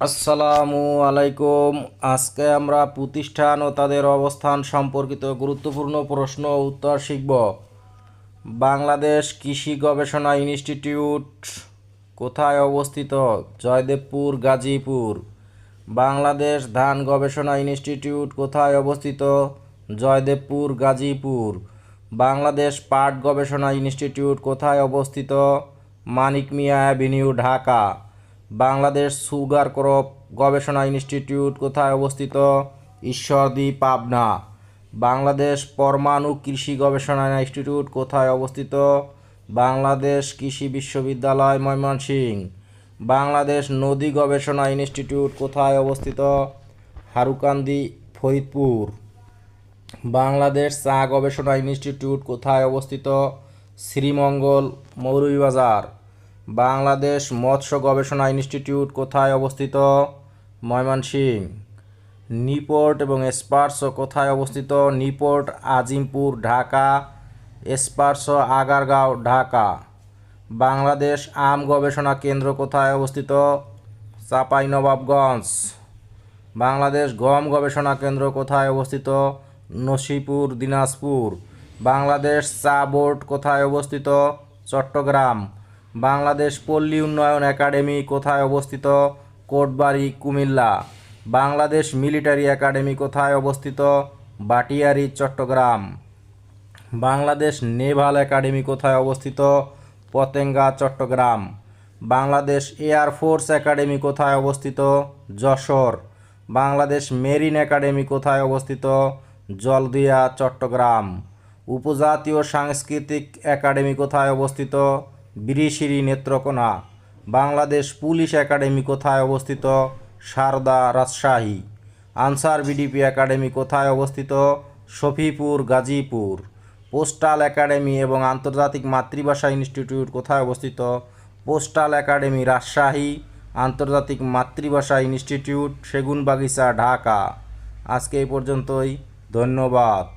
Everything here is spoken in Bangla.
আসসালামু আলাইকুম। আজকে আমরা প্রতিষ্ঠান ও তাদের অবস্থান সম্পর্কিত গুরুত্বপূর্ণ প্রশ্ন উত্তর শিখব। বাংলাদেশ কৃষি গবেষণা ইনস্টিটিউট কোথায় অবস্থিত? জয়দেবপুর, গাজীপুর। বাংলাদেশ ধান গবেষণা ইনস্টিটিউট কোথায় অবস্থিত? জয়দেবপুর, গাজীপুর। বাংলাদেশ পাট গবেষণা ইনস্টিটিউট কোথায় অবস্থিত? Manik Mia avenue, Dhaka. Bangladesh sugar crop গবেষণা ইনস্টিটিউট কোথায় অবস্থিত? ঈশ্বরদী, পাবনা। বাংলাদেশ পরমাণু কৃষি গবেষণা ইনস্টিটিউট কোথায় অবস্থিত? বাংলাদেশ কৃষি বিশ্ববিদ্যালয়, ময়মনসিংহ। বাংলাদেশ নদী গবেষণা ইনস্টিটিউট কোথায় অবস্থিত? হারুকান্দি, ফরিদপুর। বাংলাদেশ চা গবেষণা ইনস্টিটিউট কোথায় অবস্থিত? শ্রীমঙ্গল, মৌলভীবাজার। বাংলাদেশ মৎস্য গবেষণা ইনস্টিটিউট কোথায় অবস্থিত? ময়মনসিংহ। নিপোর্ট এবং স্পার্স কোথায় অবস্থিত? নিপোর্ট, আজিমপুর, ঢাকা। স্পার্স, আগারগাঁও, ঢাকা। বাংলাদেশ আম গবেষণা কেন্দ্র কোথায় অবস্থিত? চাঁপাইনবাবগঞ্জ। বাংলাদেশ গম গবেষণা কেন্দ্র কোথায় অবস্থিত? নসিপুর, দিনাজপুর। বাংলাদেশ চা বোর্ড কোথায় অবস্থিত? চট্টগ্রাম। বাংলাদেশ পল্লী উন্নয়ন একাডেমি কোথায় অবস্থিত? কোটবাড়ি, কুমিল্লা। বাংলাদেশ মিলিটারি একাডেমি কোথায় অবস্থিত? বাটিয়ারি, চট্টগ্রাম। বাংলাদেশ নেভাল একাডেমি কোথায় অবস্থিত? Patenga, Chittagong. Bangladesh air force academy কোথায় অবস্থিত? যশোর। বাংলাদেশ মেরিন একাডেমি কোথায় অবস্থিত? জলদিয়া, চট্টগ্রাম। উপজাতীয় সাংস্কৃতিক একাডেমি কোথায় অবস্থিত? বিরিশিরি নেত্রকোনা। বাংলাদেশ পুলিশ একাডেমি কোথায় অবস্থিত? সারদা রাজশাহী। আনসার বিডিপি একাডেমি কোথায় অবস্থিত? শফিপুর গাজীপুর। পোস্টাল একাডেমি এবং আন্তর্জাতিক মাতৃভাষা ইনস্টিটিউট কোথায় অবস্থিত? পোস্টাল একাডেমি রাজশাহী, আন্তর্জাতিক মাতৃভাষা ইনস্টিটিউট, সেগুনবাগিচা, ঢাকা। আজকে এই পর্যন্তই। ধন্যবাদ।